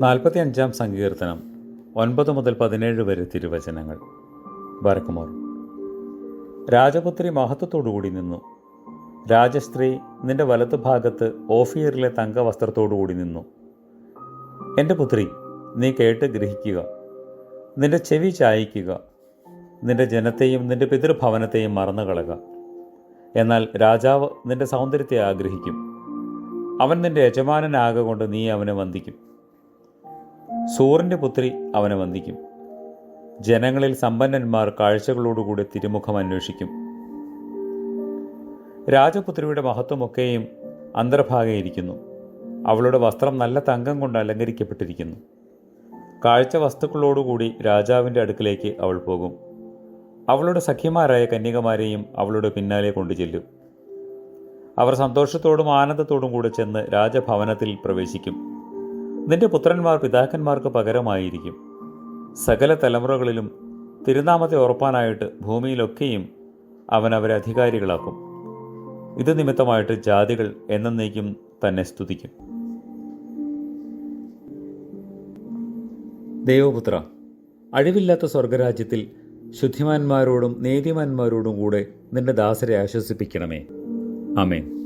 നാൽപ്പത്തി അഞ്ചാം സങ്കീർത്തനം ഒൻപത് മുതൽ പതിനേഴ് വരെ തിരുവചനങ്ങൾ. ബർക്കുമോർ രാജപുത്രി മഹത്വത്തോടുകൂടി നിന്നു. രാജസ്ത്രീ നിന്റെ വലത്ത് ഭാഗത്ത് ഓഫീറിലെ തങ്കവസ്ത്രത്തോടുകൂടി നിന്നു. എന്റെ പുത്രി നീ കേട്ട് ഗ്രഹിക്കുക. നിന്റെ ചെവി ചായിക്കുക. നിന്റെ ജനത്തെയും നിന്റെ പിതൃഭവനത്തെയും മറന്നുകളക. എന്നാൽ രാജാവ് നിന്റെ സൗന്ദര്യത്തെ ആഗ്രഹിക്കും. അവൻ നിന്റെ യജമാനനാകൊണ്ട് നീ അവനെ വന്ദിക്കും. സൂറിന്റെ പുത്രി അവനെ വന്ദിക്കും. ജനങ്ങളിൽ സമ്പന്നന്മാർ കാഴ്ചകളോടുകൂടി തിരുമുഖം അന്വേഷിക്കും. രാജപുത്രിയുടെ മഹത്വമൊക്കെയും അന്തർഭാഗയിരിക്കുന്നു അവളുടെ വസ്ത്രം നല്ല തങ്കം കൊണ്ട് അലങ്കരിക്കപ്പെട്ടിരിക്കുന്നു. കാഴ്ച വസ്തുക്കളോടുകൂടി രാജാവിന്റെ അടുക്കിലേക്ക് അവൾ പോകും. അവളുടെ സഖ്യമാരായ കന്യകമാരെയും അവളുടെ പിന്നാലെ കൊണ്ടു ചെല്ലും അവർ സന്തോഷത്തോടും ആനന്ദത്തോടും കൂടെ ചെന്ന് രാജഭവനത്തിൽ പ്രവേശിക്കും. നിന്റെ പുത്രന്മാർ പിതാക്കന്മാർക്ക് പകരമായിരിക്കും. സകല തലമുറകളിലും തിരുനാമത്തെ ഉറപ്പാനായിട്ട് ഭൂമിയിലൊക്കെയും അവൻ അവരെ അധികാരികളാക്കും. ഇത് നിമിത്തമായിട്ട് ജാതികൾ എന്നേക്കും തന്നെ സ്തുതിക്കും. ദേവപുത്ര അഴിവില്ലാത്ത സ്വർഗരാജ്യത്തിൽ ശുദ്ധിമാന്മാരോടും നീതിമാന്മാരോടും കൂടെ നിന്റെ ദാസരെ ആശ്വസിപ്പിക്കണമേ. അമേൻ